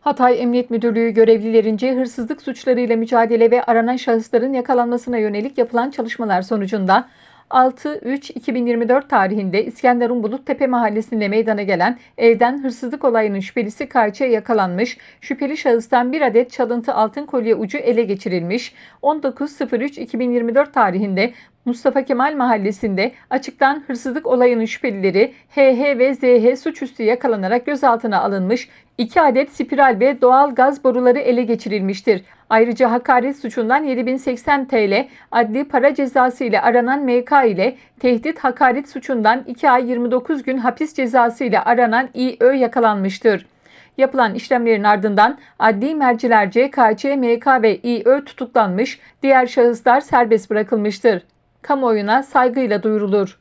Hatay Emniyet Müdürlüğü görevlilerince hırsızlık suçlarıyla mücadele ve aranan şahısların yakalanmasına yönelik yapılan çalışmalar sonucunda 6-3-2024 tarihinde İskenderun Buluttepe mahallesinde meydana gelen evden hırsızlık olayının şüphelisi Kayça'ya yakalanmış, şüpheli şahıstan bir adet çalıntı altın kolye ucu ele geçirilmiş, 19.03.2024 tarihinde Mustafa Kemal Mahallesi'nde açıktan hırsızlık olayının şüphelileri HH ve ZH suçüstü yakalanarak gözaltına alınmış, 2 adet spiral ve doğal gaz boruları ele geçirilmiştir. Ayrıca hakaret suçundan 7080 TL adli para cezası ile aranan MK ile tehdit hakaret suçundan 2 ay 29 gün hapis cezası ile aranan İÖ yakalanmıştır. Yapılan işlemlerin ardından adli mercilerce KÇ, MK ve İÖ tutuklanmış, diğer şahıslar serbest bırakılmıştır. Kamuoyuna saygıyla duyurulur.